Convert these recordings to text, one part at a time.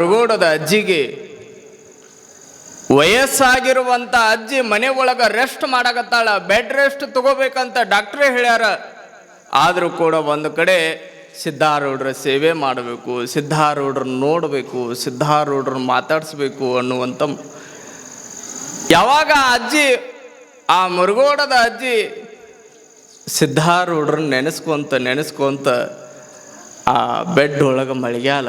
ಮುರುಗೋಡದ ಅಜ್ಜಿಗೆ ವಯಸ್ಸಾಗಿರುವಂತ ಅಜ್ಜಿ ಮನೆ ಒಳಗ ರೆಸ್ಟ್ ಮಾಡಕತ್ತಾಳ ಬೆಡ್ ರೆಸ್ಟ್ ತಗೋಬೇಕಂತ ಡಾಕ್ಟ್ರೇ ಹೇಳ್ಯಾರ. ಆದರೂ ಕೂಡ ಒಂದು ಕಡೆ ಸಿದ್ಧಾರೂಢರ ಸೇವೆ ಮಾಡಬೇಕು, ಸಿದ್ಧಾರೂಢರನ್ನ ನೋಡಬೇಕು, ಸಿದ್ಧಾರೂಢರನ್ನ ಮಾತಾಡಿಸ್ಬೇಕು ಅನ್ನುವಂಥ ಯಾವಾಗ ಅಜ್ಜಿ, ಆ ಮುರುಗೋಡದ ಅಜ್ಜಿ ಸಿದ್ಧಾರೂಢರನ್ನ ನೆನೆಸ್ಕೊಂತ ನೆನೆಸ್ಕೊಂತ ಆ ಬೆಡ್ ಒಳಗೆ ಮಳಿಗ್ಯಾಲ.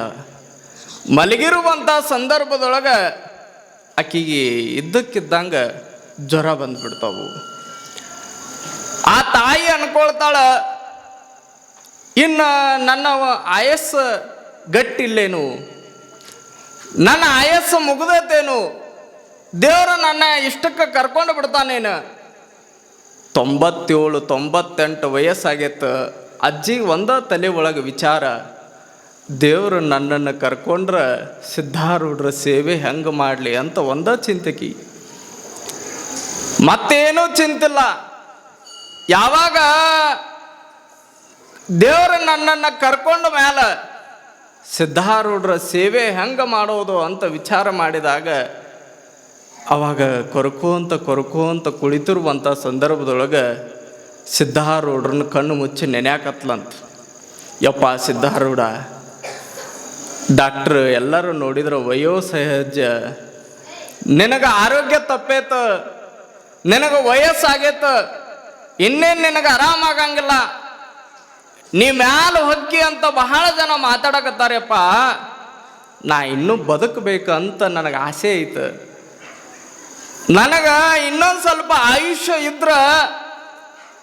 ಮಲಗಿರುವಂಥ ಸಂದರ್ಭದೊಳಗೆ ಆಕೆಗೆ ಇದ್ದಕ್ಕಿದ್ದಂಗೆ ಜ್ವರ ಬಂದ್ಬಿಡ್ತಾವು. ಆ ತಾಯಿ ಅನ್ಕೊಳ್ತಾಳ, ಇನ್ನು ನನ್ನ ಆಯಸ್ಸು ಗಟ್ಟಿಲ್ಲೇನು? ನನ್ನ ಆಯಸ್ಸು ಮುಗ್ದತೇನು? ದೇವರು ನನ್ನ ಇಷ್ಟಕ್ಕೆ ಕರ್ಕೊಂಡು ಬಿಡ್ತಾನೇನು? ತೊಂಬತ್ತೇಳು ತೊಂಬತ್ತೆಂಟು ವಯಸ್ಸಾಗೈತೆ ಅಜ್ಜಿ ಒಂದ ತಲೆ ಒಳಗೆ ವಿಚಾರ ದೇವರು ನನ್ನನ್ನು ಕರ್ಕೊಂಡ್ರೆ ಸಿದ್ಧಾರೂಢರ ಸೇವೆ ಹೆಂಗೆ ಮಾಡಲಿ ಅಂತ ಒಂದ ಚಿಂತಕಿ. ಮತ್ತೇನೂ ಚಿಂತಿಲ್ಲ. ಯಾವಾಗ ದೇವರು ನನ್ನನ್ನು ಕರ್ಕೊಂಡ ಮೇಲೆ ಸಿದ್ಧಾರೂಢರ ಸೇವೆ ಹೆಂಗೆ ಮಾಡೋದು ಅಂತ ವಿಚಾರ ಮಾಡಿದಾಗ ಅವಾಗ ಕೊರಕೋಂತ ಕೊರಕೋಂತ ಕುಳಿತಿರುವಂಥ ಸಂದರ್ಭದೊಳಗೆ ಸಿದ್ಧಾರೂಢರನ್ನ ಕಣ್ಣು ಮುಚ್ಚಿ ನೆನೆಯಾಕತ್ಲಂತ. ಯಪ್ಪ ಸಿದ್ಧಾರೂಢ ಡಾಕ್ಟ್ರ್, ಎಲ್ಲರೂ ನೋಡಿದ್ರೆ ವಯೋಸಹಜ ನಿನಗೆ ಆರೋಗ್ಯ ತಪ್ಪೇತ. ನಿನಗೆ ವಯಸ್ಸಾಗೇತ. ಇನ್ನೇನು ನಿನಗೆ ಆರಾಮಾಗಂಗಿಲ್ಲ ನೀ ಮ್ಯಾಲ ಹೊಕ್ಕಿ ಅಂತ ಬಹಳ ಜನ ಮಾತಾಡಕತ್ತಾರಪ್ಪ. ನಾ ಇನ್ನೂ ಅಂತ ನನಗೆ ಆಸೆ ಐತೆ. ನನಗ ಇನ್ನೊಂದು ಸ್ವಲ್ಪ ಆಯುಷ್ಯ ಇದ್ರ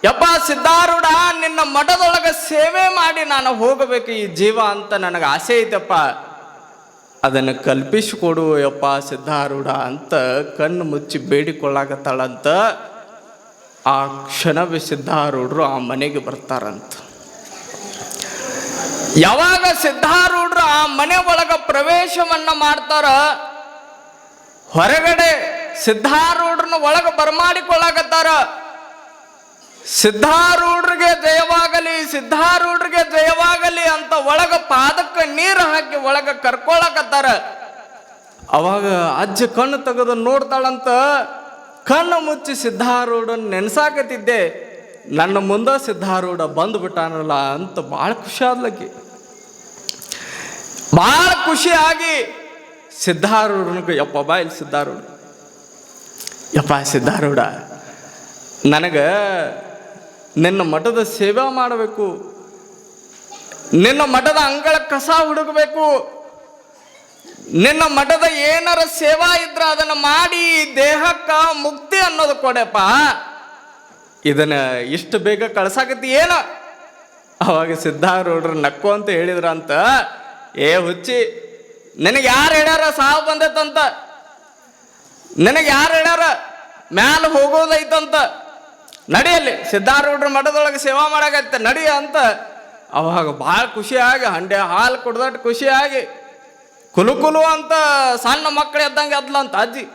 ಯಪ್ಪ ಸಿದ್ಧಾರೂಢ, ನಿನ್ನ ಮಠದೊಳಗೆ ಸೇವೆ ಮಾಡಿ ನಾನು ಹೋಗಬೇಕು ಈ ಜೀವ ಅಂತ ನನಗೆ ಆಸೆ ಐತಪ್ಪ. ಅದನ್ನು ಕಲ್ಪಿಸಿಕೊಡು ಯಪ್ಪ ಸಿದ್ಧಾರೂಢ ಅಂತ ಕಣ್ಣು ಮುಚ್ಚಿ ಬೇಡಿಕೊಳ್ಳಾಕತ್ತಾಳಂತ ಆ ಕ್ಷಣವೇ ಸಿದ್ಧಾರೂಢರು ಆ ಮನೆಗೆ ಬರ್ತಾರಂತ. ಯಾವಾಗ ಸಿದ್ಧಾರೂಢರು ಆ ಮನೆ ಒಳಗ ಪ್ರವೇಶವನ್ನ ಮಾಡ್ತಾರ, ಹೊರಗಡೆ ಸಿದ್ಧಾರೂಢರನ್ನ ಒಳಗೆ ಬರಮಾಡಿಕೊಳ್ಳಾಕತ್ತಾರ. ಸಿದ್ಧಾರೂಢರಿಗೆ ಜಯವಾಗಲಿ ಸಿದ್ಧಾರೂಢರಿಗೆ ಜಯವಾಗಲಿ ಅಂತ ಒಳಗ ಪಾದಕ್ಕೆ ನೀರು ಹಾಕಿ ಒಳಗ ಕರ್ಕೊಳಕತ್ತಾರ. ಅವಾಗ ಅಜ್ಜ ಕಣ್ಣು ತೆಗೆದು ನೋಡ್ತಾಳಂತ ಕಣ್ಣು ಮುಚ್ಚಿ ಸಿದ್ಧಾರೂಢನ್ ನೆನ್ಸಾಕತ್ತಿದ್ದೆ. ನನ್ನ ಮುಂದೆ ಸಿದ್ಧಾರೂಢ ಬಂದ್ಬಿಟ್ಟಾನಲ್ಲ ಅಂತ ಭಾಳ ಖುಷಿ ಆದ್ಲಕ್ಕಿ ಭಾಳ ಖುಷಿಯಾಗಿ ಸಿದ್ಧಾರೂಢನಿಗೆ, ಯಪ್ಪ ಇಲ್ಲಿ ಸಿದ್ಧಾರೂಢ. ಯಪ್ಪ ಸಿದ್ಧಾರೂಢ, ನನಗೆ ನಿನ್ನ ಮಠದ ಸೇವೆ ಮಾಡಬೇಕು. ನಿನ್ನ ಮಠದ ಅಂಗಳ ಕಸ ಹುಡುಗಬೇಕು ನಿನ್ನ ಮಠದ ಏನಾರ ಸೇವಾ ಇದ್ರೆ ಅದನ್ನ ಮಾಡಿ ದೇಹಕ್ಕ ಮುಕ್ತಿ ಅನ್ನೋದು ಕೊಡೆಪ್ಪ. ಇದನ್ನ ಇಷ್ಟು ಬೇಗ ಕಳ್ಸಾಕತಿ ಏನ? ಅವಾಗ ಸಿದ್ಧಾರೂಢರು ನಕ್ಕು ಅಂತ ಹೇಳಿದ್ರಂತ, ಏ ಹುಚ್ಚಿ, ನಿನಗೆ ಯಾರು ಹೇಳ್ಯಾರ ಸಾವು ಬಂದೈತಂತ? ನಿನಗೆ ಯಾರು ಹೇಳ್ಯಾರ? ಮ್ಯಾಲ ಹೋಗೋದೈತಂತ? ನಡಿಯಲ್ಲಿ ಸಿದ್ಧಾರೂಢರ ಮಠದೊಳಗೆ ಸೇವಾ ಮಾಡಕತ್ತೆ, ನಡಿ ಅಂತ. ಅವಾಗ ಭಾಳ ಖುಷಿಯಾಗಿ, ಹಂಡೆ ಹಾಲು ಕುಡ್ದಟ್ಟು ಖುಷಿಯಾಗಿ ಕುಲು ಕುಲು ಅಂತ ಸಣ್ಣ ಮಕ್ಕಳು ಎದ್ದಂಗೆ ಎದ್ಲಂತ ಅಜ್ಜಿ.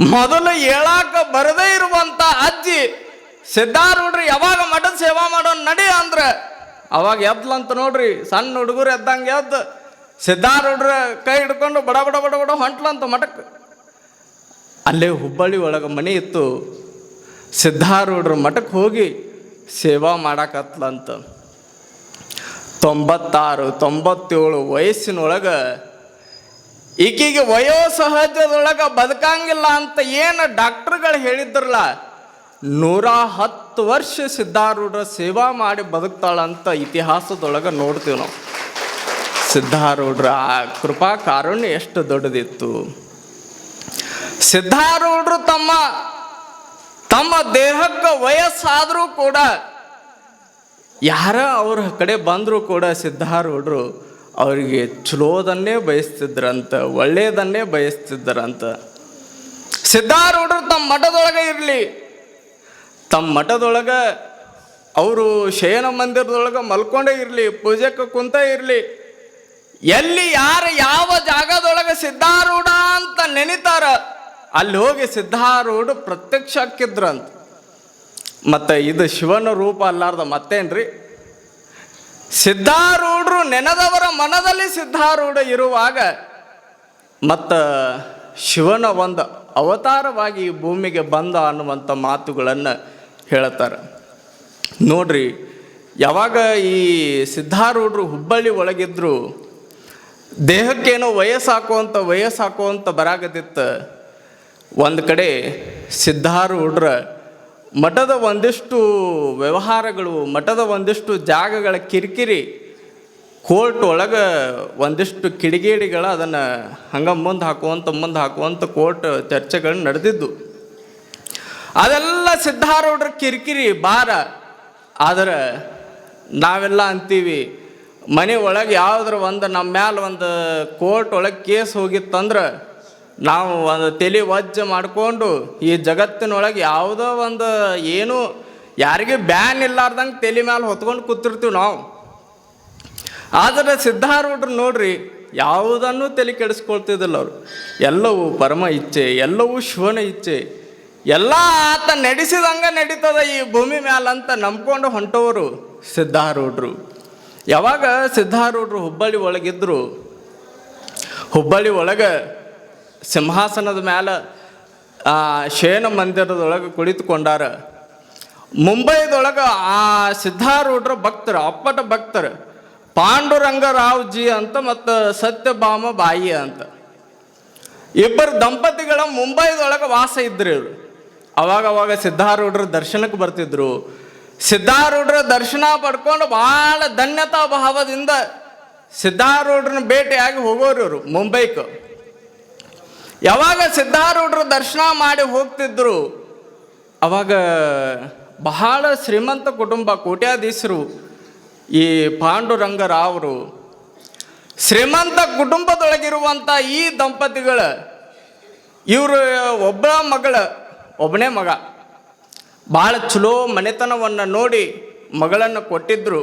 ಮೊದಲು ಹೇಳಾಕ ಬರದೇ ಇರುವಂಥ ಅಜ್ಜಿ, ಸಿದ್ಧಾರೂಢ್ರಿ ಯಾವಾಗ ಮಠದ ಸೇವಾ ಮಾಡೋ ನಡಿ ಅಂದ್ರೆ, ಅವಾಗ ಎದ್ಲಂತ ನೋಡ್ರಿ, ಸಣ್ಣ ಹುಡುಗರು ಎದ್ದಂಗೆ ಎದ್ದು, ಸಿದ್ಧಾರೂಢ್ರ ಕೈ ಹಿಡ್ಕೊಂಡು ಬಡ ಬಡ ಬಡ ಬಡ ಹೊಂಟ್ಲಂತ ಮಠಕ್ಕೆ. ಅಲ್ಲೇ ಹುಬ್ಬಳ್ಳಿ ಒಳಗೆ ಮನೆ ಇತ್ತು ಸಿದ್ಧಾರೂಢರ ಮಠಕ್ಕೆ ಹೋಗಿ ಸೇವಾ ಮಾಡಾಕತ್ಲಂತ. ತೊಂಬತ್ತಾರು, ತೊಂಬತ್ತೇಳು ವಯಸ್ಸಿನೊಳಗೆ ಈಕಿಗೆ ವಯೋಸಹಜದೊಳಗೆ ಬದುಕಂಗಿಲ್ಲ ಅಂತ ಏನು ಡಾಕ್ಟ್ರುಗಳು ಹೇಳಿದ್ರಲ್ಲ, ನೂರ ಹತ್ತು ವರ್ಷ ಸಿದ್ಧಾರೂಢರ ಸೇವಾ ಮಾಡಿ ಬದುಕ್ತಾಳಂತ ಇತಿಹಾಸದೊಳಗೆ ನೋಡ್ತೀವಿ ನಾವು. ಸಿದ್ಧಾರೂಢರ ಆ ಕೃಪಾ ಕಾರುಣ್ಯ ಎಷ್ಟು ದೊಡ್ಡದಿತ್ತು. ಸಿದ್ಧಾರೂಢರು ತಮ್ಮ ತಮ್ಮ ದೇಹಕ್ಕೆ ವಯಸ್ಸಾದರೂ ಕೂಡ ಯಾರ ಅವ್ರ ಕಡೆ ಬಂದರೂ ಕೂಡ ಸಿದ್ಧಾರೂಢರು ಅವರಿಗೆ ಚಲೋದನ್ನೇ ಬಯಸ್ತಿದ್ರಂತ, ಒಳ್ಳೆಯದನ್ನೇ ಬಯಸ್ತಿದ್ದರಂತ ಸಿದ್ಧಾರೂಢರು ತಮ್ಮ ಮಠದೊಳಗೆ ಇರಲಿ. ತಮ್ಮ ಮಠದೊಳಗೆ ಅವರು ಶಯನ ಮಂದಿರದೊಳಗೆ ಮಲ್ಕೊಂಡೇ ಇರಲಿ, ಪೂಜೆಗೆ ಕುಂತ ಇರಲಿ. ಎಲ್ಲಿ ಯಾರು ಯಾವ ಜಾಗದೊಳಗೆ ಸಿದ್ಧಾರೂಢ ಅಂತ ನೆನಿತಾರ ಅಲ್ಲಿ ಹೋಗಿ ಸಿದ್ಧಾರೂಢ ಪ್ರತ್ಯಕ್ಷ ಹಾಕಿದ್ರಂತ ಮತ್ತೆ ಇದು ಶಿವನ ರೂಪ ಅಲ್ಲಾರ್ದ ಮತ್ತೇನ್ರಿ? ಸಿದ್ಧಾರೂಢರು ನೆನೆದವರ ಮನದಲ್ಲಿ ಸಿದ್ಧಾರೂಢ ಇರುವಾಗ ಮತ್ತು ಶಿವನ ಒಂದು ಅವತಾರವಾಗಿ ಈ ಭೂಮಿಗೆ ಬಂದ ಅನ್ನುವಂಥ ಮಾತುಗಳನ್ನು ಹೇಳ್ತಾರೆ ನೋಡ್ರಿ, ಯಾವಾಗ ಈ ಸಿದ್ಧಾರೂಢರು ಹುಬ್ಬಳ್ಳಿ ಒಳಗಿದ್ರು, ದೇಹಕ್ಕೇನೋ ವಯಸ್ಸು ಹಾಕುವಂಥ ವಯಸ್ಸು ಹಾಕುವಂಥ ಬರಾಕತ್ತಿತ್ತು ಒಂದು ಕಡೆ ಸಿದ್ಧಾರೂಢರ ಮಠದ ಒಂದಿಷ್ಟು ವ್ಯವಹಾರಗಳು, ಮಠದ ಒಂದಿಷ್ಟು ಜಾಗಗಳ ಕಿರಿಕಿರಿ, ಕೋರ್ಟ್ ಒಳಗೆ ಒಂದಿಷ್ಟು ಕಿಡಿಗೇಡಿಗಳು ಅದನ್ನು ಹಂಗೆ ಮುಂದೆ ಹಾಕುವಂತ ಮುಂದೆ ಹಾಕುವಂತ ಕೋರ್ಟ್ ಚರ್ಚೆಗಳು ನಡೆದಿದ್ದು. ಅದೆಲ್ಲ ಸಿದ್ಧಾರೂಢರ ಕಿರಿಕಿರಿ, ಭಾರ. ಆದರೆ ನಾವೆಲ್ಲ ಅಂತೀವಿ, ಮನೆ ಒಳಗೆ ಯಾವ್ದ್ರ ಒಂದು ನಮ್ಮ ಮ್ಯಾಲೆ ಒಂದು ಕೋರ್ಟ್ ಒಳಗೆ ಕೇಸ್ ಹೋಗಿತ್ತಂದ್ರೆ ನಾವು ಒಂದು ತಲೆ ವಜ್ಜ ಮಾಡಿಕೊಂಡು ಈ ಜಗತ್ತಿನೊಳಗೆ ಯಾವುದೋ ಒಂದು ಏನು ಯಾರಿಗೆ ಬ್ಯಾನ್ ಇಲ್ಲಾರ್ದಂಗೆ ತಲೆ ಮೇಲೆ ಹೊತ್ಕೊಂಡು ಕೂತಿರ್ತೀವಿ ನಾವು. ಆದರೆ ಸಿದ್ಧಾರೂಢರು ನೋಡ್ರಿ, ಯಾವುದನ್ನು ತಲೆ ಕೆಡಿಸ್ಕೊಳ್ತಿದ್ದಿಲ್ಲ ಅವರು. ಎಲ್ಲವೂ ಪರಮ ಇಚ್ಛೆ, ಎಲ್ಲವೂ ಶಿವನ ಇಚ್ಛೆ. ಎಲ್ಲ ಆತ ನಡೆಸಿದಂಗೆ ನಡೀತದ ಈ ಭೂಮಿ ಮ್ಯಾಲಂತ ನಂಬ್ಕೊಂಡು ಹೊಂಟವರು ಸಿದ್ಧಾರೂಢರು. ಯಾವಾಗ ಸಿದ್ಧಾರೂಢರು ಹುಬ್ಬಳ್ಳಿ ಒಳಗಿದ್ರು, ಹುಬ್ಬಳ್ಳಿ ಒಳಗೆ ಸಿಂಹಾಸನದ ಮ್ಯಾಲ ಆ, ಶಯನ ಮಂದಿರದೊಳಗೆ ಕುಳಿತುಕೊಂಡಾರ. ಮುಂಬೈದೊಳಗೆ ಆ ಸಿದ್ಧಾರೂಢರ ಭಕ್ತರು ಅಪ್ಪಟ ಭಕ್ತರು ಪಾಂಡುರಂಗರಾವ್ ಜಿ ಅಂತ ಮತ್ತು ಸತ್ಯಭಾಮ ಬಾಯಿ ಅಂತ. ಇಬ್ಬರು ದಂಪತಿಗಳ ಮುಂಬೈದೊಳಗೆ ವಾಸ ಇದ್ರು ಇವರು. ಅವಾಗ ಅವಾಗ ಸಿದ್ಧಾರೂಢರ ದರ್ಶನಕ್ಕೆ ಬರ್ತಿದ್ರು. ಸಿದ್ಧಾರೂಢರ ದರ್ಶನ ಪಡ್ಕೊಂಡು ಭಾಳ ಧನ್ಯತಾ ಭಾವದಿಂದ ಸಿದ್ಧಾರೂಢರನ್ನ ಭೇಟಿಯಾಗಿ ಹೋಗೋರು ಇವರು ಮುಂಬೈಗೆ ಯಾವಾಗ ಸಿದ್ಧಾರೂಢರು ದರ್ಶನ ಮಾಡಿ ಹೋಗ್ತಿದ್ರು, ಅವಾಗ ಬಹಳ ಶ್ರೀಮಂತ ಕುಟುಂಬ ಕೋಟ್ಯಾಧೀಶರು, ಈ ಪಾಂಡುರಂಗರಾವರು, ಶ್ರೀಮಂತ ಕುಟುಂಬದೊಳಗಿರುವಂಥ ಈ ದಂಪತಿಗಳ, ಇವರು ಒಬ್ಬ ಮಗಳ, ಒಬ್ಬನೇ ಮಗ ಭಾಳ ಚಲೋ ಮನೆತನವನ್ನು ನೋಡಿ ಮಗಳನ್ನು ಕೊಟ್ಟಿದ್ದರು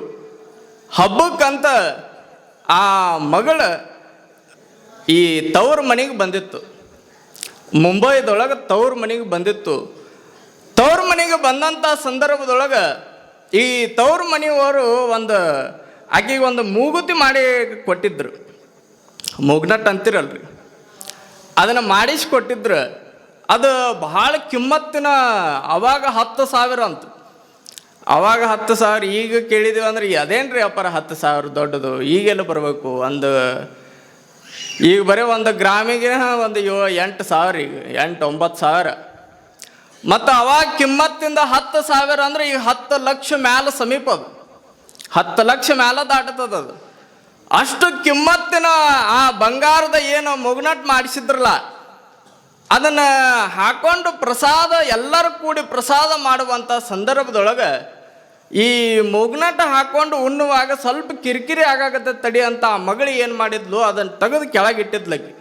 ಹಬ್ಬಕ್ಕಂತ ಆ ಮಗಳ ಈ ತವರು ಮನೆಗೆ ಬಂದಿತ್ತು. ಮುಂಬೈದೊಳಗೆ ತವ್ರ ಮನೆಗೆ ಬಂದಿತ್ತು. ತವ್ರ ಮನೆಗೆ ಬಂದಂಥ ಸಂದರ್ಭದೊಳಗೆ ಈ ತವ್ರ ಮನೆಯವರು ಒಂದು ಆಕೆಗೆ ಒಂದು ಮೂಗುತಿ ಮಾಡಿ ಕೊಟ್ಟಿದ್ರು. ಮೂಗ್ನಟ್ ಅಂತಿರಲ್ರಿ. ಅದನ್ನು ಮಾಡಿಸಿ ಕೊಟ್ಟಿದ್ರು. ಅದು ಬಹಳ ಕಿಮ್ಮತ್ತಿನ ಅವಾಗ ಹತ್ತು ಸಾವಿರ ಅಂತ. ಅವಾಗ ಹತ್ತು ಸಾವಿರ ಈಗ ಕೇಳಿದೀವಿ ಅಂದ್ರೆ, ಅದೇನ್ರಿ ಅಪ್ಪಾರ ಹತ್ತು ಸಾವಿರ ದೊಡ್ಡದು? ಈಗೆಲ್ಲ ಬರಬೇಕು? ಒಂದು ಈಗ ಬರೀ ಒಂದು ಗ್ರಾಮಿಗೆ ಒಂದು ಯೋ, ಎಂಟು ಸಾವಿರ ಈಗ, ಎಂಟು, ಒಂಬತ್ತು ಸಾವಿರ. ಮತ್ತು ಅವಾಗ ಕಿಮ್ಮತ್ತಿಂದ ಹತ್ತು ಸಾವಿರ ಅಂದ್ರೆ ಈಗ ಹತ್ತು ಲಕ್ಷ ಮ್ಯಾಲ ಸಮೀಪ ಅದು. ಹತ್ತು ಲಕ್ಷ ಮ್ಯಾಲ ದಾಟತದ ಅದು. ಅಷ್ಟು ಕಿಮ್ಮತ್ತಿನ ಆ ಬಂಗಾರದ ಏನು ಮುಗ್ನಟ್ ಮಾಡಿಸಿದ್ರಲ್ಲ, ಅದನ್ನು ಹಾಕೊಂಡು ಪ್ರಸಾದ ಎಲ್ಲರೂ ಕೂಡಿ ಪ್ರಸಾದ ಮಾಡುವಂಥ ಸಂದರ್ಭದೊಳಗೆ ಈ ಮೂಗ್ನಾಟ ಹಾಕೊಂಡು ಉಣ್ಣುವಾಗ ಸ್ವಲ್ಪ ಕಿರಿಕಿರಿ ಆಗಾಗತ್ತೆ ತಡಿ ಅಂತ ಆ ಮಗಳು ಏನು ಮಾಡಿದ್ಲು? ಅದನ್ನು ತೆಗೆದು ಕೆಳಗಿಟ್ಟಿದ್ಲಕ್ಕಿ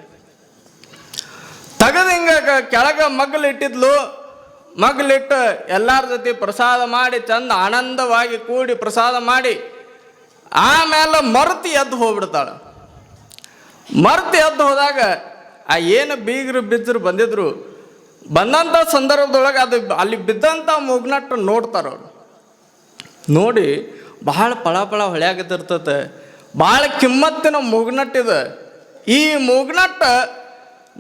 ತೆಗೆದು ಹಿಂಗೆ ಕೆಳಗೆ ಮಗ್ಲಿಟ್ಟಿದ್ಲು ಮಗ್ಲಿಟ್ಟು ಎಲ್ಲರ ಜೊತೆ ಪ್ರಸಾದ ಮಾಡಿ, ಚಂದ ಆನಂದವಾಗಿ ಕೂಡಿ ಪ್ರಸಾದ ಮಾಡಿ, ಆಮೇಲೆ ಮರ್ತಿ ಎದ್ದು ಹೋಗ್ಬಿಡ್ತಾಳೆ. ಮರ್ತಿ ಎದ್ದು ಹೋದಾಗ ಆ ಏನು ಬೀಗರು ಬಿಜ್ಜರು ಬಂದಿದ್ರು ಬಂದಂಥ ಸಂದರ್ಭದೊಳಗೆ ಅದು ಅಲ್ಲಿ ಬಿದ್ದಂಥ ಮೂಗ್ನಟ್ಟು ನೋಡ್ತಾರೆ ನೋಡಿ ಬಹಳ ಫಳ ಹೊಳ್ಯಾಗತ್ತಿರ್ತತೆ. ಭಾಳ ಕಿಮ್ಮತ್ತಿನ ಮೂಗ್ನಟ್ಟಿದೆ. ಈ ಮೂಗ್ನಟ್ಟು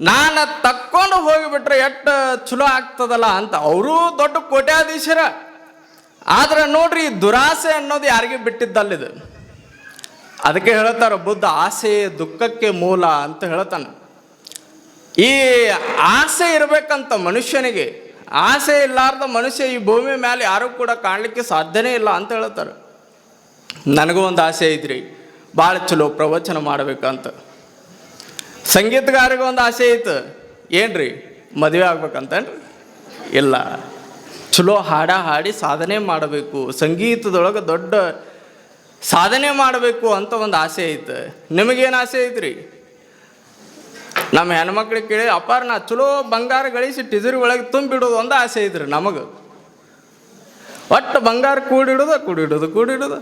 ನಾನು ತಕ್ಕೊಂಡು ಹೋಗಿಬಿಟ್ರೆ ಎಷ್ಟು ಚಲೋ ಆಗ್ತದಲ್ಲ ಅಂತ ಅವರೂ ದೊಡ್ಡ ಕೋಟ್ಯಾಧೀಶರ. ಆದ್ರೆ ನೋಡ್ರಿ ದುರಾಸೆ ಅನ್ನೋದು ಯಾರಿಗೆ ಬಿಟ್ಟಿದ್ದಲ್ಲಿದು. ಅದಕ್ಕೆ ಹೇಳ್ತಾರೆ ಬುದ್ಧ ಆಸೆ ದುಃಖಕ್ಕೆ ಮೂಲ ಅಂತ ಹೇಳ್ತಾನೆ. ಈ ಆಸೆ ಇರಬೇಕಂತ ಮನುಷ್ಯನಿಗೆ ಆಸೆ ಇಲ್ಲಾರ್ದ ಮನುಷ್ಯ ಈ ಭೂಮಿ ಮೇಲೆ ಯಾರೂ ಕೂಡ ಕಾಣಲಿಕ್ಕೆ ಸಾಧ್ಯನೇ ಇಲ್ಲ ಅಂತ ಹೇಳ್ತಾರೆ. ನನಗೂ ಒಂದು ಆಸೆ ಐತ್ರಿ. ಭಾಳ ಚಲೋ ಪ್ರವಚನ ಮಾಡ್ಬೇಕಂತ. ಸಂಗೀತಗಾರಿಗೂ ಒಂದು ಆಸೆ ಐತೆ. ಏನ್ರಿ? ಮದುವೆ ಆಗ್ಬೇಕಂತನ್ರಿ? ಇಲ್ಲ. ಚಲೋ ಹಾಡ ಹಾಡಿ ಸಾಧನೆ ಮಾಡಬೇಕು. ಸಂಗೀತದೊಳಗೆ ದೊಡ್ಡ ಸಾಧನೆ ಮಾಡಬೇಕು ಅಂತ ಒಂದು ಆಸೆ ಐತೆ. ನಿಮಗೇನು ಆಸೆ ಐತ್ರಿ? ನಮ್ಮ ಹೆಣ್ಮಕ್ಳಿಗೆ ಕೇಳಿ ಅಪ್ಪಾರ, ನಾ ಚಲೋ ಬಂಗಾರ ಗಳಿಸಿ ಟಿಜರಿ ಒಳಗೆ ತುಂಬಿಡೋದು ಒಂದು ಆಸೆ ಇದ್ರಿ ನಮಗೆ. ಒಟ್ಟು ಬಂಗಾರ ಕೂಡಿಡೋದು ಕೂಡಿಡೋದು ಕೂಡಿಡೋದು.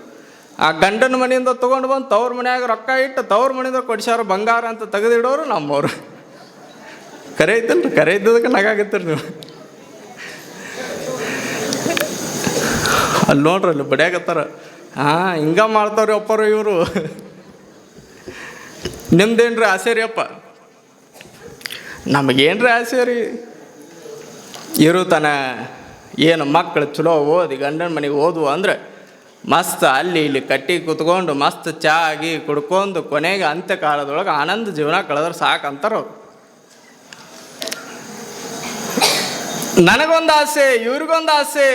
ಆ ಗಂಡನ ಮನೆಯಿಂದ ತೊಗೊಂಡು ಬಂದು ತವ್ರ ಮನ್ಯಾಗ ರೊಕ್ಕ ಇಟ್ಟು ತವ್ರ ಮನೆಯಿಂದ ಕೊಡಿಸ್ಯಾರ ಬಂಗಾರ ಅಂತ ತೆಗೆದಿಡೋರು ನಮ್ಮವ್ರು. ಕರೆ ಐತಲ್ರಿ ಕರೆ ಇದ್ದದಕ್ಕೆ ನಗಾಗತ್ತೀರಿ ನೀವು. ಅಲ್ಲಿ ನೋಡ್ರಿ, ಅಲ್ಲಿ ಬಡಿಯಾಗತ್ತಾರ ಹಾಂ, ಹಿಂಗ ಮಾಡ್ತಾವ್ರಿ ಅಪ್ಪರು ಇವರು. ನಿಮ್ದೇನ್ರಿ ಆಸೆ ರೀ ಅಪ್ಪ? ನಮಗೇನ್ರಿ ಆಸೆ ರೀ? ಇರು ತನ, ಏನು ಮಕ್ಕಳು ಚಲೋ ಓದಿ, ಗಂಡನ ಮನೆಗೆ ಓದುವ ಅಂದ್ರೆ ಮಸ್ತ್ ಅಲ್ಲಿ ಇಲ್ಲಿ ಕಟ್ಟಿ ಕುತ್ಕೊಂಡು, ಮಸ್ತ್ ಚಾ ಆಗಿ ಕುಡ್ಕೊಂಡು, ಕೊನೆಗೆ ಅಂತ್ಯಕಾಲದೊಳಗೆ ಆನಂದ ಜೀವನ ಕಳೆದ್ರೆ ಸಾಕು ಅಂತಾರ ನನಗೊಂದು ಆಸೆ, ಇವ್ರಿಗೊಂದು ಆಸೆ,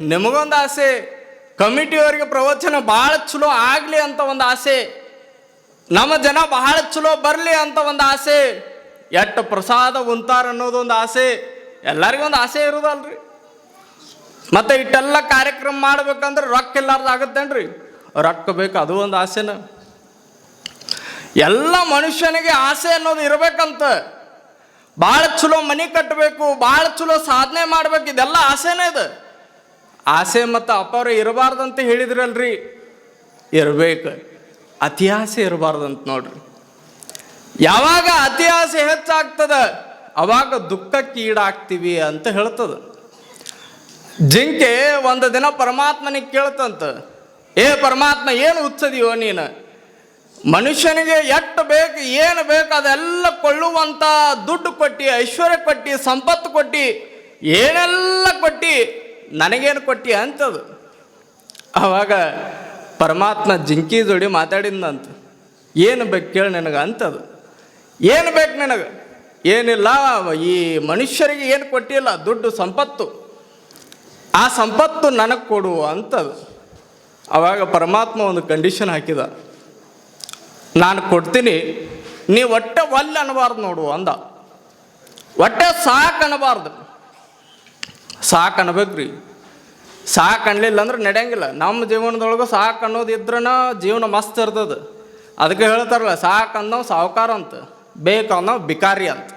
ನಿಮಗೊಂದು ಆಸೆ, ಕಮಿಟಿಯವರಿಗೆ ಪ್ರವಚನ ಭಾಳ ಚಲೋ ಆಗಲಿ ಅಂತ ಒಂದು ಆಸೆ, ನಮ್ಮ ಜನ ಬಹಳ ಚಲೋ ಬರಲಿ ಅಂತ ಒಂದು ಆಸೆ. ಎಟ್ಟು ಪ್ರಸಾದ ಉಂತಾರ ಅನ್ನೋದೊಂದು ಆಸೆ ಎಲ್ಲರಿಗೂ ಒಂದು ಆಸೆ ಇರೋದಲ್ರಿ. ಮತ್ತೆ ಇಟ್ಟೆಲ್ಲ ಕಾರ್ಯಕ್ರಮ ಮಾಡ್ಬೇಕಂದ್ರೆ ರೊಕ್ಕ ಇಲ್ಲಾರ್ದು ಆಗತ್ತೇನ್ರಿ? ರೊಕ್ಕ ಬೇಕು, ಅದು ಒಂದು ಆಸೆನ. ಎಲ್ಲ ಮನುಷ್ಯನಿಗೆ ಆಸೆ ಅನ್ನೋದು ಇರಬೇಕಂತ. ಭಾಳ ಚಲೋ ಮನೆ ಕಟ್ಟಬೇಕು ಭಾಳ ಚಲೋ ಸಾಧನೆ ಮಾಡ್ಬೇಕು, ಇದೆಲ್ಲ ಆಸೆನೇ ಇದು. ಆಸೆ ಮತ್ತು ಅಪಾರ ಇರಬಾರ್ದಂತ ಹೇಳಿದ್ರಲ್ರಿ. ಇರಬೇಕು. ಅತಿ ಆಸೆ ಇರಬಾರ್ದಂತ ನೋಡ್ರಿ. ಯಾವಾಗ ಅತಿ ಆಸೆ ಹೆಚ್ಚಾಗ್ತದ, ಅವಾಗ ದುಃಖಕ್ಕೆ ಈಡಾಗ್ತೀವಿ ಅಂತ ಹೇಳ್ತದ. ಜಿಂಕೆ ಒಂದು ದಿನ ಪರಮಾತ್ಮನಿಗೆ ಕೇಳ್ತಂತ, ಏ ಪರಮಾತ್ಮ, ಏನು ಹುಚ್ಚದಿಯೋ ನೀನು? ಮನುಷ್ಯನಿಗೆ ಎಷ್ಟು ಬೇಕು, ಏನು ಬೇಕು, ಅದೆಲ್ಲ ಕೊಳ್ಳುವಂಥ ದುಡ್ಡು ಕೊಟ್ಟಿ, ಐಶ್ವರ್ಯ ಕೊಟ್ಟಿ, ಸಂಪತ್ತು ಕೊಟ್ಟಿ, ಏನೆಲ್ಲ ಕೊಟ್ಟಿ, ನನಗೇನು ಕೊಟ್ಟಿ ಅಂತದು. ಆವಾಗ ಪರಮಾತ್ಮ ಜಿಂಕಿ ಜೋಡಿ ಮಾತಾಡಿದಂತ ಏನು ಬೇಕು ಕೇಳಿ ನನಗೆ ಅಂತದು ಏನು ಬೇಕು ನಿನಗೆ? ಏನಿಲ್ಲ ಈ ಮನುಷ್ಯರಿಗೆ ಏನು ಕೊಟ್ಟಿಲ್ಲ, ದುಡ್ಡು ಸಂಪತ್ತು. ಆ ಸಂಪತ್ತು ನನಗೆ ಕೊಡು ಅಂತದು. ಆವಾಗ ಪರಮಾತ್ಮ ಒಂದು ಕಂಡೀಷನ್ ಹಾಕಿದ. ನಾನು ಕೊಡ್ತೀನಿ, ನೀ ಒಟ್ಟೆ ಒಲ್ಲೆ ಅನ್ನಬಾರ್ದು ನೋಡು ಅಂದ. ಒಟ್ಟೆ ಸಾಕು ಅನ್ನಬಾರ್ದು ಸಾಕು ಅನ್ಬೇಕ್ರಿ. ಸಾಕು ಅನ್ಲಿಲ್ಲ ಅಂದ್ರೆ ನಡೆಯಂಗಿಲ್ಲ. ನಮ್ಮ ಜೀವನದೊಳಗೆ ಸಾಕು ಅನ್ನೋದು ಇದ್ರನ ಜೀವನ ಮಸ್ತ್ ಇರ್ತದೆ. ಅದಕ್ಕೆ ಹೇಳ್ತಾರಲ್ಲ, ಸಾಕು ಅನ್ನೋ ಸಾವುಕಾರ ಅಂತ. ಬೇಕು ಅನ್ನೋ ಬಿಕಾರಿ ಅಂತ.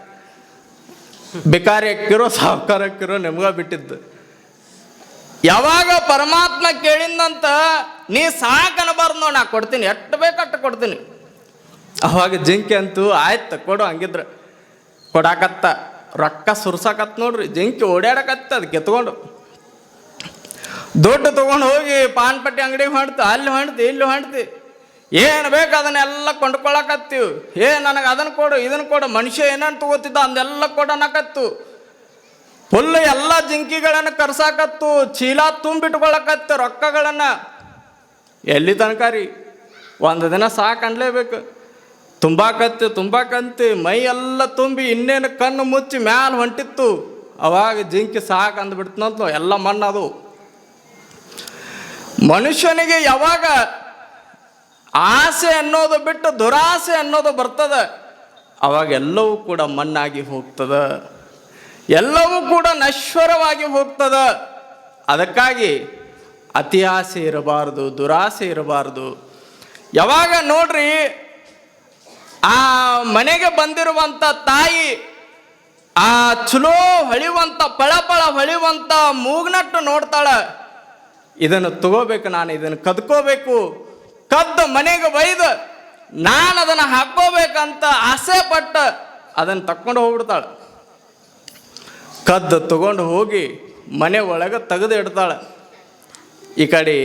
ಬಿಕಾರಿ ಅಕ್ಕಿರೋ ಸಾಹುಕಾರ ಅಕ್ಕಿರೋ ನಿಮ್ಗ ಬಿಟ್ಟಿದ್ದು. ಯಾವಾಗ ಪರಮಾತ್ಮ ಕೇಳಿದಂತ ನೀ ಸಾಕನಬಾರ್ದು ನೋಡಿ, ನಾ ಕೊಡ್ತೀನಿ. ಎಷ್ಟು ಅಷ್ಟು ಕೊಡ್ತೀನಿ. ಅವಾಗ ಜಿಂಕೆ ಅಂತೂ, ಆಯ್ತು, ಕೊಡು ಹಂಗಿದ್ರೆ. ಕೊಡಾಕತ್ತ. ರೊಕ್ಕ ಸುರ್ಸಾಕತ್ ನೋಡ್ರಿ. ಜಿಂಕೆ ಓಡಾಡಕತ್ತ ಅದಕ್ಕೆ ಎತ್ಕೊಂಡು. ದುಡ್ಡು ತೊಗೊಂಡು ಹೋಗಿ ಪಾನ್ಪಟ್ಟಿ ಅಂಗಡಿಗೆ ಹೊಂಡ್ತು ಅಲ್ಲಿ ಹೊಂಡ್ತಿ ಇಲ್ಲಿ ಹೊಂಡ್ತಿ ಏನು ಬೇಕು ಅದನ್ನೆಲ್ಲ ಕೊಂಡ್ಕೊಳಕತ್ತೀವಿ. ಏ, ನನಗೆ ಅದನ್ನು ಕೊಡು ಇದನ್ನು ಕೊಡು, ಮನುಷ್ಯ ಏನೇನು ತಗೋತಿದ್ದ ಅದನ್ನೆಲ್ಲ ಕೊಡೋಣಕತ್ತು ಫುಲ್ಲು ಫುಲ್ ಎಲ್ಲ ಜಿಂಕಿಗಳನ್ನು ಕರ್ಸಾಕತ್ತು, ಚೀಲ ತುಂಬಿಟ್ಕೊಳಕತ್ತು ರೊಕ್ಕಗಳನ್ನು. ಎಲ್ಲಿ ತನಕ ರೀ? ಒಂದು ದಿನ ಸಾಕು ಅನ್ಲೇಬೇಕು. ತುಂಬಾಕತ್ತಿ, ತುಂಬಾಕಂತಿ, ಮೈ ಎಲ್ಲ ತುಂಬಿ ಇನ್ನೇನು ಕಣ್ಣು ಮುಚ್ಚಿ ಮ್ಯಾಲ ಹೊಂಟಿತ್ತು. ಅವಾಗ ಜಿಂಕಿ ಸಾಕು ಅಂದ್ಬಿಡ್ತಂತ ಎಲ್ಲ ಮಣ್ಣದು. ಮನುಷ್ಯನಿಗೆ ಯಾವಾಗ ಆಸೆ ಅನ್ನೋದು ಬಿಟ್ಟು ದುರಾಸೆ ಅನ್ನೋದು ಬರ್ತದೆ. ಅವಾಗ ಎಲ್ಲವೂ ಕೂಡ ಮಣ್ಣಾಗಿ ಹೋಗ್ತದ. ಎಲ್ಲವೂ ಕೂಡ ನಶ್ವರವಾಗಿ ಹೋಗ್ತದ. ಅದಕ್ಕಾಗಿ ಅತಿ ಆಸೆ ಇರಬಾರ್ದು, ದುರಾಸೆ ಇರಬಾರ್ದು. ಯಾವಾಗ ನೋಡ್ರಿ, ಆ ಮನೆಗೆ ಬಂದಿರುವಂತ ತಾಯಿ, ಆ ಚಲೋ ಹೊಳಿವಂಥ ಪಳಪಳ ಹೊಳಿವಂಥ ಮೂಗ್ನಟ್ಟು ನೋಡ್ತಾಳೆ. ಇದನ್ನು ತಗೋಬೇಕು ನಾನು, ಇದನ್ನು ಕದ್ಕೋಬೇಕು. ಕದ್ದು ಮನೆಗೆ ಬೈದು ನಾನು ಅದನ್ನು ಹಾಕೋಬೇಕಂತ ಆಸೆ ಪಟ್ಟ ಅದನ್ನು ತಕ್ಕೊಂಡು ಹೋಗ್ಬಿಡ್ತಾಳೆ. ಕದ್ದು ತಗೊಂಡು ಹೋಗಿ ಮನೆ ಒಳಗೆ ತೆಗೆದು ಇಡ್ತಾಳೆ. ಈ ಕಡೆ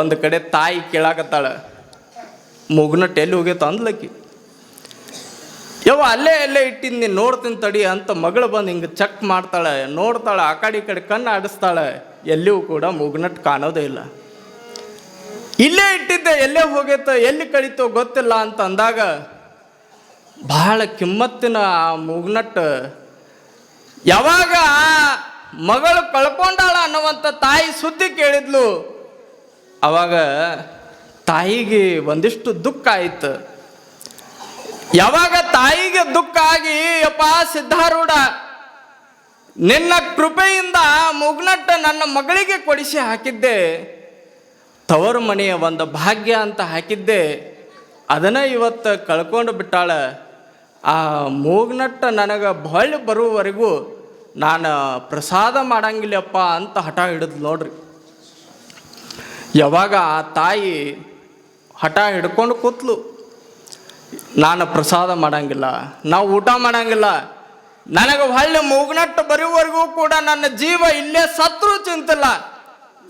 ಒಂದು ಕಡೆ ತಾಯಿ ಕೇಳಾಕತ್ತಾಳೆ ಮುಗ್ನಟ್ಟು ಎಲ್ಲಿ ಹೋಗೈತ ಅಂದ್ಲಕ್ಕಿ. ಯವ್ವ, ಅಲ್ಲೇ ಅಲ್ಲೇ ಇಟ್ಟಿದ್ದು ನೀನು ನೋಡ್ತೀನಿ ತಡಿ ಅಂತ ಮಗಳು ಬಂದು ಹಿಂಗೆ ಚೆಕ್ ಮಾಡ್ತಾಳೆ. ನೋಡ್ತಾಳೆ, ಆ ಕಡೆ ಈ ಕಡೆ ಕಣ್ಣು ಆಡಿಸ್ತಾಳೆ. ಎಲ್ಲಿಯೂ ಕೂಡ ಮುಗ್ನಟ್ಟು ಕಾಣೋದೇ ಇಲ್ಲ. ಇಲ್ಲೇ ಇಟ್ಟಿದ್ದೆ, ಎಲ್ಲೇ ಹೋಗೈತೋ, ಎಲ್ಲಿ ಕಳೀತೋ ಗೊತ್ತಿಲ್ಲ ಅಂತ ಅಂದಾಗ ಬಹಳ ಕಿಮ್ಮತ್ತಿನ ಆ ಮುಗ್ನಟ್ಟು, ಯಾವಾಗ ಮಗಳು ಕಳ್ಕೊಂಡಾಳ ಅನ್ನುವಂಥ ತಾಯಿ ಸುದ್ದಿ ಕೇಳಿದ್ಲು. ಅವಾಗ ತಾಯಿಗೆ ಒಂದಿಷ್ಟು ದುಃಖ ಆಯ್ತು. ಯಾವಾಗ ತಾಯಿಗೆ ದುಃಖ ಆಗಿ, ಯಪ್ಪ ಸಿದ್ಧಾರೂಢ, ನಿನ್ನ ಕೃಪೆಯಿಂದ ಮುಗ್ನಟ್ಟ ನನ್ನ ಮಗಳಿಗೆ ಕೊಡಿಸಿ ಹಾಕಿದ್ದೆ. ತವರು ಮನೆಯ ಒಂದು ಭಾಗ್ಯ ಅಂತ ಹಾಕಿದ್ದೆ, ಅದನ್ನ ಇವತ್ತು ಕಳ್ಕೊಂಡು ಬಿಟ್ಟಾಳೆ. ಆ ಮೂಗ್ನಟ್ಟ ನನಗೆ ಬಳ್ಳಿ ಬರುವವರೆಗೂ ನಾನು ಪ್ರಸಾದ ಮಾಡಂಗಿಲ್ಲಪ್ಪ ಅಂತ ಹಠ ಹಿಡಿದು ನೋಡ್ರಿ. ಯಾವಾಗ ಆ ತಾಯಿ ಹಠ ಹಿಡ್ಕೊಂಡು ಕೂತ್ಲು, ನಾನು ಪ್ರಸಾದ ಮಾಡಂಗಿಲ್ಲ, ನಾವು ಊಟ ಮಾಡಂಗಿಲ್ಲ, ನನಗೆ ಹೊಳ್ಳೆ ಮೂಗ್ನಟ್ಟು ಬರುವವರೆಗೂ ಕೂಡ ನನ್ನ ಜೀವ ಇಲ್ಲೇ ಸತ್ರು ಚಿಂತಿಲ್ಲ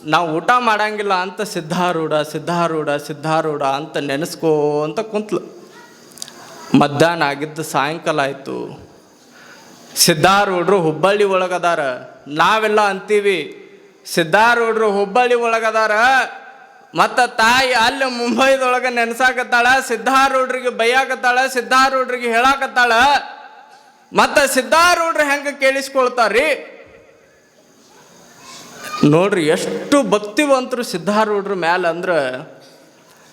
ನಾವು ಊಟ ಮಾಡಂಗಿಲ್ಲ ಅಂತ ಸಿದ್ಧಾರೂಢ ಸಿದ್ಧಾರೂಢ ಸಿದ್ಧಾರೂಢ ಅಂತ ನೆನೆಸ್ಕೋ ಅಂತ ಕುಂತ್ಲು. ಮಧ್ಯಾಹ್ನ ಆಗಿದ್ದು ಸಾಯಂಕಾಲ ಆಯಿತು. ಸಿದ್ಧಾರೂಢರು ಹುಬ್ಬಳ್ಳಿ ಒಳಗದಾರ. ನಾವೆಲ್ಲ ಅಂತೀವಿ, ಸಿದ್ಧಾರೂಢರು ಹುಬ್ಬಳ್ಳಿ ಒಳಗದಾರ. ಮತ್ತು ತಾಯಿ ಅಲ್ಲಿ ಮುಂಬೈದೊಳಗೆ ನೆನೆಸಾಕತ್ತಾಳ, ಸಿದ್ಧಾರೂಢರಿಗೆ ಬೈಯಾಕತ್ತಾಳ, ಸಿದ್ಧಾರೂಢರಿಗೆ ಹೇಳಾಕತ್ತಾಳ. ಮತ್ತು ಸಿದ್ಧಾರೂಢರು ಹೆಂಗೆ ಕೇಳಿಸ್ಕೊಳ್ತಾರ್ರಿ? ನೋಡ್ರಿ, ಎಷ್ಟು ಭಕ್ತಿವಂತರು ಸಿದ್ಧಾರೂಢ್ರ ಮ್ಯಾಲ ಅಂದ್ರೆ,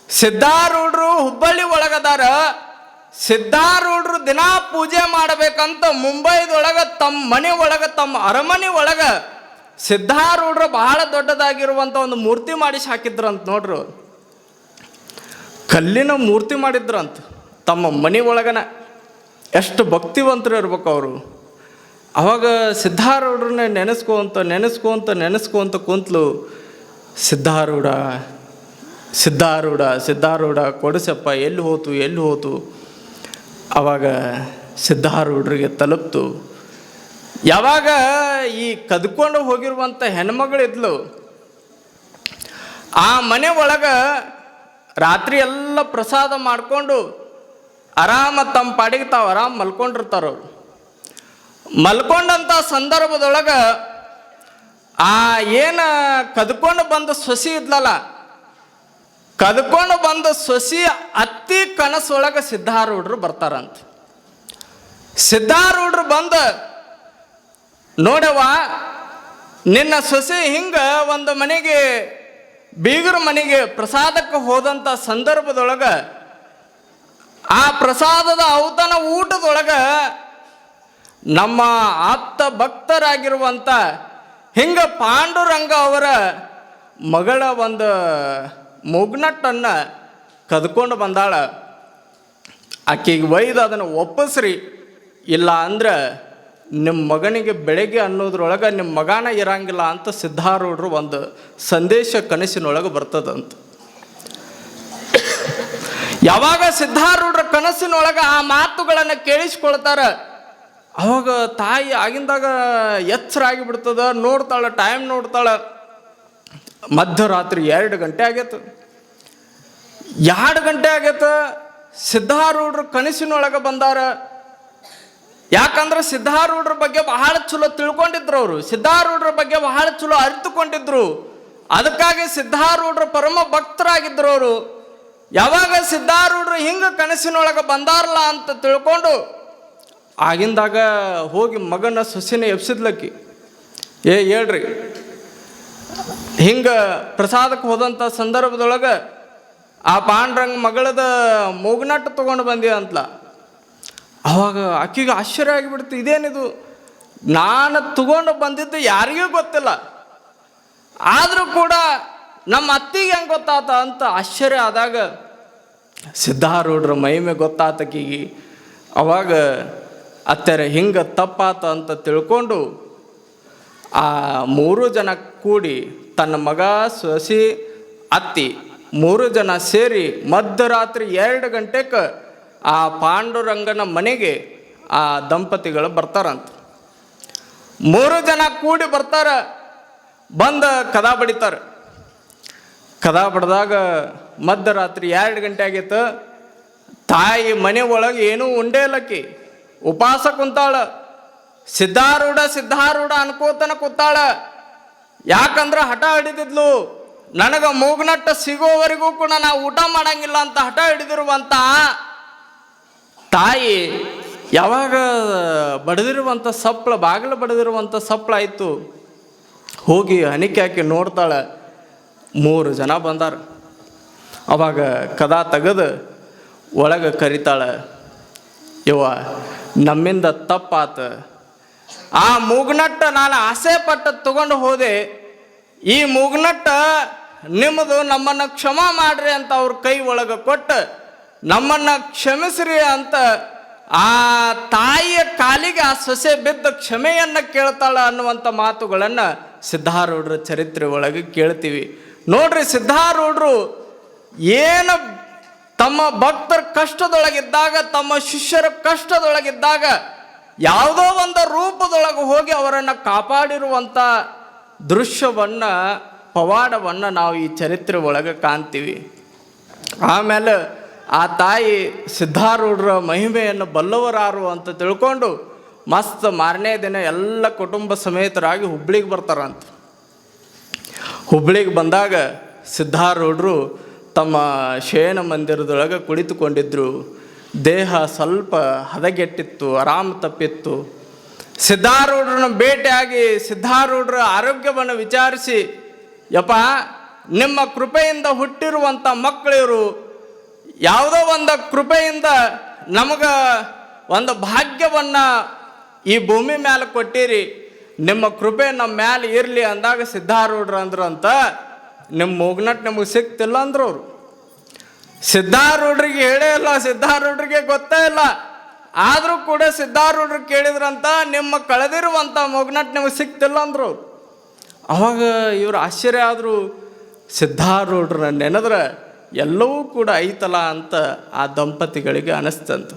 ಸಿದ್ಧಾರೂಢರು ಹುಬ್ಬಳ್ಳಿ ಒಳಗದಾರ, ಸಿದ್ಧಾರೂಢರು ದಿನಾ ಪೂಜೆ ಮಾಡಬೇಕಂತ ಮುಂಬೈದೊಳಗ ತಮ್ಮ ಮನೆ ಒಳಗ ತಮ್ಮ ಅರಮನೆ ಒಳಗ ಸಿದ್ಧಾರೂಢರು ಬಹಳ ದೊಡ್ಡದಾಗಿರುವಂತ ಒಂದು ಮೂರ್ತಿ ಮಾಡಿಸಿ ಹಾಕಿದ್ರಂತ ನೋಡ್ರು. ಕಲ್ಲಿನ ಮೂರ್ತಿ ಮಾಡಿದ್ರಂತ, ತಮ್ಮ ಮನೆ ಒಳಗನ. ಎಷ್ಟು ಭಕ್ತಿವಂತರು ಇರ್ಬೇಕು ಅವರು. ಅವಾಗ ಸಿದ್ಧಾರೂಢರನ್ನ ನೆನೆಸ್ಕೊಂತ ನೆನೆಸ್ಕೊಂತ ನೆನೆಸ್ಕೊಂತ ಕುಂತಲು. ಸಿದ್ಧಾರೂಢ ಸಿದ್ಧಾರೂಢ ಸಿದ್ಧಾರೂಢ ಕೊಡಿಸಪ್ಪ, ಎಲ್ಲಿ ಹೋತು ಎಲ್ಲಿ ಹೋತು? ಅವಾಗ ಸಿದ್ಧಾರೂಢರಿಗೆ ತಲುಪ್ತು. ಯಾವಾಗ ಈ ಕದ್ಕೊಂಡು ಹೋಗಿರುವಂಥ ಹೆಣ್ಮಗಳಿದ್ಲು, ಆ ಮನೆ ಒಳಗ ರಾತ್ರಿ ಎಲ್ಲ ಪ್ರಸಾದ ಮಾಡಿಕೊಂಡು ಆರಾಮ ತಮ್ಮ ಪಾಡಿಗೆ ತಾವು ಆರಾಮ ಮಲ್ಕೊಂಡಿರ್ತಾರ. ಅವ್ರು ಮಲ್ಕೊಂಡಂಥ ಸಂದರ್ಭದೊಳಗೆ ಆ ಏನು ಕದ್ಕೊಂಡು ಬಂದ ಸೊಸಿ ಇದ್ಲಲ್ಲ, ಕದ್ಕೊಂಡು ಬಂದ ಸೊಸಿ ಅತ್ತಿ ಕನಸೊಳಗೆ ಸಿದ್ಧಾರೂಢರು ಬರ್ತಾರಂತ. ಸಿದ್ಧಾರೂಢರು ಬಂದ ನೋಡವ ನಿನ್ನ ಸೊಸಿ ಹಿಂಗ ಒಂದು ಮನೆಗೆ, ಬೀಗರ ಮನೆಗೆ ಪ್ರಸಾದಕ್ಕೆ ಹೋದಂಥ ಸಂದರ್ಭದೊಳಗೆ, ಆ ಪ್ರಸಾದದ ಔತಣ ಊಟದೊಳಗ ನಮ್ಮ ಆಪ್ತ ಭಕ್ತರಾಗಿರುವಂಥ ಹಿಂಗ ಪಾಂಡುರಂಗ ಅವರ ಮಗಳ ಒಂದು ಮುಗ್ನಟ್ಟನ್ನು ಕದ್ಕೊಂಡು ಬಂದಾಳ. ಆಕೆಗೆ ಒಯ್ದು ಅದನ್ನು ಒಪ್ಪಿಸ್ರಿ. ಇಲ್ಲ ಅಂದ್ರೆ ನಿಮ್ಮ ಮಗನಿಗೆ ಬೆಳಗ್ಗೆ ಅನ್ನೋದ್ರೊಳಗೆ ನಿಮ್ಮ ಮಗನ ಇರಂಗಿಲ್ಲ ಅಂತ ಸಿದ್ಧಾರೂಢರು ಒಂದು ಸಂದೇಶ ಕನಸಿನೊಳಗೆ ಬರ್ತದಂತ. ಯಾವಾಗ ಸಿದ್ಧಾರೂಢರ ಕನಸಿನೊಳಗೆ ಆ ಮಾತುಗಳನ್ನು ಕೇಳಿಸ್ಕೊಳ್ತಾರ? ಅವಾಗ ತಾಯಿ ಆಗಿಂದಾಗ ಎಚ್ಚರ ಆಗಿಬಿಡ್ತದ ನೋಡ್ತಾಳೆ ಟೈಮ್ ನೋಡ್ತಾಳೆ. ಮಧ್ಯರಾತ್ರಿ ಎರಡು ಗಂಟೆ ಆಗೈತೆ. ಎರಡು ಗಂಟೆ ಆಗೈತೆ, ಸಿದ್ಧಾರೂಢರು ಕನಸಿನೊಳಗೆ ಬಂದಾರ. ಯಾಕಂದ್ರೆ ಸಿದ್ಧಾರೂಢರ ಬಗ್ಗೆ ಬಹಳ ಚಲೋ ತಿಳ್ಕೊಂಡಿದ್ರು ಅವರು. ಸಿದ್ಧಾರೂಢರ ಬಗ್ಗೆ ಬಹಳ ಚಲೋ ಅರಿತುಕೊಂಡಿದ್ರು. ಅದಕ್ಕಾಗಿ ಸಿದ್ಧಾರೂಢರ ಪರಮ ಭಕ್ತರಾಗಿದ್ರು ಅವರು. ಯಾವಾಗ ಸಿದ್ಧಾರೂಢರು ಹಿಂಗೆ ಕನಸಿನೊಳಗೆ ಬಂದಾರಲ್ಲ ಅಂತ ತಿಳ್ಕೊಂಡು ಆಗಿಂದಾಗ ಹೋಗಿ ಮಗನ ಸೊಸಿನ ಎಬ್ಸಿದ್ಲಕ್ಕಿ. ಏ, ಹೇಳ್ರಿ. ಹಿಂಗೆ ಪ್ರಸಾದಕ್ಕೆ ಹೋದಂಥ ಸಂದರ್ಭದೊಳಗೆ ಆ ಪಾಂಡ್ರಂಗ ಮಗಳದ ಮೂಗ್ನಟ್ಟು ತೊಗೊಂಡು ಬಂದಿ ಅಂತಲ. ಅವಾಗ ಆಕಿಗೆ ಆಶ್ಚರ್ಯ ಆಗಿಬಿಡ್ತು, ಇದೇನಿದು? ನಾನು ತಗೊಂಡು ಬಂದಿದ್ದು ಯಾರಿಗೂ ಗೊತ್ತಿಲ್ಲ. ಆದರೂ ಕೂಡ ನಮ್ಮ ಅತ್ತಿಗೆ ಹೆಂಗೆ ಗೊತ್ತಾತ ಅಂತ ಆಶ್ಚರ್ಯ ಆದಾಗ, ಸಿದ್ಧಾರೂಢರ ಮಹಿಮೆ ಗೊತ್ತಾತಕಿಗೆ ಅವಾಗ ಅತ್ತೆರೆ, ಹಿಂಗೆ ತಪ್ಪಾತ ಅಂತ ತಿಳ್ಕೊಂಡು ಆ ಮೂರು ಜನ ಕೂಡಿ ತನ್ನ ಮಗ, ಸೊಸಿ, ಅತ್ತಿ ಮೂರು ಜನ ಸೇರಿ ಮಧ್ಯರಾತ್ರಿ ಎರಡು ಗಂಟೆಗೆ ಆ ಪಾಂಡುರಂಗನ ಮನೆಗೆ ಆ ದಂಪತಿಗಳು ಬರ್ತಾರಂತ. ಮೂರು ಜನ ಕೂಡಿ ಬರ್ತಾರ, ಬಂದ ಕದಾ ಬಡಿತಾರ. ಕದಾ ಬಡ್ದಾಗ ಮಧ್ಯರಾತ್ರಿ ಎರಡು ಗಂಟೆ ಆಗೈತೆ ತಾಯಿ ಮನೆ ಒಳಗೆ ಏನೂ ಉಂಡೇ ಇಲ್ಲಕ್ಕಿ. ಉಪವಾಸ ಕುಂತಾಳ. ಸಿದ್ಧಾರೂಢ ಸಿದ್ಧಾರೂಢ ಅನ್ಕೋತನ ಕೂತಾಳ. ಯಾಕಂದ್ರೆ ಹಠ ಹಿಡಿದಿದ್ಲು. ನನಗೆ ಮೂಗ್ನಟ್ಟ ಸಿಗೋವರೆಗೂ ಕೂಡ ನಾ ಊಟ ಮಾಡಂಗಿಲ್ಲ ಅಂತ ಹಠ ಹಿಡಿದಿರುವಂತ ತಾಯಿ ಯಾವಾಗ ಬಡದಿರುವಂಥ ಸಪ್ಳ, ಬಾಗಿಲು ಬಡದಿರುವಂಥ ಸಪ್ಳ ಆಯಿತು. ಹೋಗಿ ಹನಿಕೆ ಹಾಕಿ ನೋಡ್ತಾಳೆ. ಮೂರು ಜನ ಬಂದಾರ. ಅವಾಗ ಕದಾ ತೆಗೆದು ಒಳಗೆ ಕರಿತಾಳೆ. ಯವ್ವ ನಮ್ಮಿಂದ ತಪ್ಪಾತ. ಆ ಮೂಗ್ನಟ್ಟ ನಾನು ಆಸೆ ಪಟ್ಟ ತಗೊಂಡು ಹೋದೆ. ಈ ಮೂಗ್ನಟ್ಟ ನಿಮ್ಮದು ನಮ್ಮನ್ನು ಕ್ಷಮ ಮಾಡ್ರಿ ಅಂತ ಅವ್ರ ಕೈ ಒಳಗೆ ಕೊಟ್ಟು. ನಮ್ಮನ್ನು ಕ್ಷಮಿಸ್ರಿ ಅಂತ ಆ ತಾಯಿಯ ಕಾಲಿಗೆ ಆ ಸೊಸೆ ಬಿದ್ದ ಕ್ಷಮೆಯನ್ನು ಕೇಳ್ತಾಳೆ ಅನ್ನುವಂಥ ಮಾತುಗಳನ್ನು ಸಿದ್ಧಾರೂಢರ ಚರಿತ್ರೆ ಒಳಗೆ ಕೇಳ್ತೀವಿ. ನೋಡ್ರಿ ಸಿದ್ಧಾರೂಢರು ಏನು ತಮ್ಮ ಭಕ್ತರ ಕಷ್ಟದೊಳಗಿದ್ದಾಗ, ತಮ್ಮ ಶಿಷ್ಯರ ಕಷ್ಟದೊಳಗಿದ್ದಾಗ ಯಾವುದೋ ಒಂದು ರೂಪದೊಳಗೆ ಹೋಗಿ ಅವರನ್ನು ಕಾಪಾಡಿರುವಂಥ ದೃಶ್ಯವನ್ನು, ಪವಾಡವನ್ನು ನಾವು ಈ ಚರಿತ್ರೆ ಒಳಗೆ ಕಾಣ್ತೀವಿ. ಆಮೇಲೆ ಆ ತಾಯಿ ಸಿದ್ಧಾರೂಢರ ಮಹಿಮೆಯನ್ನು ಬಲ್ಲವರಾರು ಅಂತ ತಿಳ್ಕೊಂಡು ಮಸ್ತ್ ಮಾರನೇ ದಿನ ಎಲ್ಲ ಕುಟುಂಬ ಸಮೇತರಾಗಿ ಹುಬ್ಳಿಗೆ ಬರ್ತಾರಂತ. ಹುಬ್ಳಿಗೆ ಬಂದಾಗ ಸಿದ್ಧಾರೂಢರು ತಮ್ಮ ಶಯನ ಮಂದಿರದೊಳಗೆ ಕುಳಿತುಕೊಂಡಿದ್ದರು ದೇಹ ಸ್ವಲ್ಪ ಹದಗೆಟ್ಟಿತ್ತು, ಆರಾಮ ತಪ್ಪಿತ್ತು. ಸಿದ್ಧಾರೂಢರನ್ನ ಭೇಟಿಯಾಗಿ ಸಿದ್ಧಾರೂಢರ ಆರೋಗ್ಯವನ್ನು ವಿಚಾರಿಸಿ, ಯಪ್ಪ, ನಿಮ್ಮ ಕೃಪೆಯಿಂದ ಹುಟ್ಟಿರುವಂಥ ಮಕ್ಕಳಿವರು ಯಾವುದೋ ಒಂದು ಕೃಪೆಯಿಂದ ನಮಗೆ ಒಂದು ಭಾಗ್ಯವನ್ನು ಈ ಭೂಮಿ ಮೇಲೆ ಕೊಟ್ಟಿರಿ. ನಿಮ್ಮ ಕೃಪೆ ನಮ್ಮ ಮ್ಯಾಲೆ ಇರಲಿ ಅಂದಾಗ ಸಿದ್ಧಾರೂಢರು ಅಂದ್ರು ಅಂತ ನಿಮ್ಮ ಮೂಗ್ನಟ್ ನಿಮಗೆ ಸಿಕ್ತಿಲ್ಲ ಅಂದ್ರು ಅವರು. ಸಿದ್ಧಾರೂಢರಿಗೆ ಹೇಳೇ ಇಲ್ಲ, ಸಿದ್ಧಾರೂಢರಿಗೆ ಗೊತ್ತೇ ಇಲ್ಲ. ಆದರೂ ಕೂಡ ಸಿದ್ಧಾರೂಢರು ಕೇಳಿದ್ರಂತ, ನಿಮ್ಮ ಕಳೆದಿರುವಂಥ ಮೂಗ್ನಟ್ ನಿಮಗೆ ಸಿಕ್ತಿಲ್ಲ ಅಂದ್ರು ಅವರು. ಅವಾಗ ಇವರು ಆಶ್ಚರ್ಯ ಆದರೂ, ಸಿದ್ಧಾರೂಢರ ನೆನೆದ್ರೆ ಎಲ್ಲವೂ ಕೂಡ ಐತಲ್ಲ ಅಂತ ಆ ದಂಪತಿಗಳಿಗೆ ಅನಿಸ್ತಂತ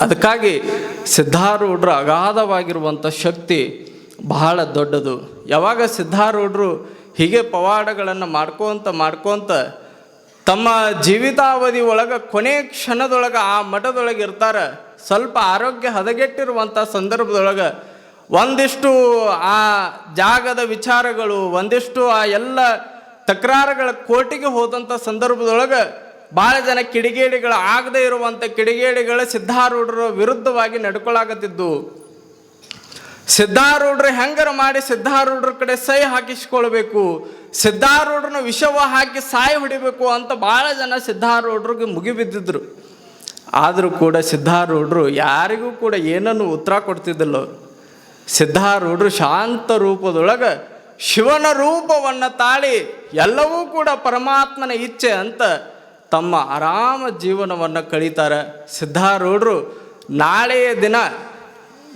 ಅದಕ್ಕಾಗಿ ಸಿದ್ಧಾರೂಢರ ಅಗಾಧವಾಗಿರುವಂಥ ಶಕ್ತಿ ಬಹಳ ದೊಡ್ಡದು. ಯಾವಾಗ ಸಿದ್ಧಾರೂಢರು ಹೀಗೆ ಪವಾಡಗಳನ್ನು ಮಾಡ್ಕೊತ ಮಾಡ್ಕೋಂತ ತಮ್ಮ ಜೀವಿತಾವಧಿ ಒಳಗೆ ಕೊನೆ ಕ್ಷಣದೊಳಗೆ ಆ ಮಠದೊಳಗೆ ಇರ್ತಾರೆ. ಸ್ವಲ್ಪ ಆರೋಗ್ಯ ಹದಗೆಟ್ಟಿರುವಂಥ ಸಂದರ್ಭದೊಳಗೆ ಒಂದಿಷ್ಟು ಆ ಜಾಗದ ವಿಚಾರಗಳು, ಒಂದಿಷ್ಟು ಆ ಎಲ್ಲ ತಕರಾರುಗಳ ಕೋಟಿಗೆ ಹೋದಂಥ ಸಂದರ್ಭದೊಳಗೆ ಭಾಳ ಜನ ಕಿಡಿಗೇಡಿಗಳು ಆಗದೇ ಇರುವಂಥ ಕಿಡಿಗೇಡಿಗಳ ಸಿದ್ಧಾರೂಢರ ವಿರುದ್ಧವಾಗಿ ನಡ್ಕೊಳಕತ್ತಿದ್ದು. ಸಿದ್ಧಾರೂಢರು ಹೆಂಗರ ಮಾಡಿ ಸಿದ್ಧಾರೂಢರ ಕಡೆ ಸೈ ಹಾಕಿಸ್ಕೊಳ್ಬೇಕು? ಸಿದ್ಧಾರೂಢರನ್ನ ವಿಷವ ಹಾಕಿ ಸಾಯಿ ಹೊಡಿಬೇಕು ಅಂತ ಭಾಳ ಜನ ಸಿದ್ಧಾರೂಢರಿಗೆ ಮುಗಿಬಿದ್ದಿದ್ರು. ಆದರೂ ಕೂಡ ಸಿದ್ಧಾರೂಢರು ಯಾರಿಗೂ ಕೂಡ ಏನನ್ನು ಉತ್ತರ ಕೊಡ್ತಿದ್ದಿಲ್ಲ ಸಿದ್ಧಾರೂಢರು ಶಾಂತ ರೂಪದೊಳಗೆ ಶಿವನ ರೂಪವನ್ನು ತಾಳಿ ಎಲ್ಲವೂ ಕೂಡ ಪರಮಾತ್ಮನ ಇಚ್ಛೆ ಅಂತ ತಮ್ಮ ಆರಾಮ ಜೀವನವನ್ನು ಕಳೀತಾರೆ. ಸಿದ್ಧಾರೂಢರು ನಾಳೆಯ ದಿನ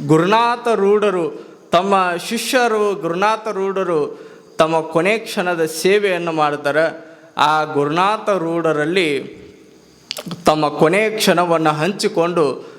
ಗುರುನಾಥ ರೂಢರು, ತಮ್ಮ ಶಿಷ್ಯರು ಗುರುನಾಥ ರೂಢರು ತಮ್ಮ ಕೊನೆ ಕ್ಷಣದ ಸೇವೆಯನ್ನು ಮಾಡ್ತಾರೆ ಆ ಗುರುನಾಥ ರೂಢರಲ್ಲಿ ತಮ್ಮ ಕೊನೆ ಕ್ಷಣವನ್ನು ಹಂಚಿಕೊಂಡು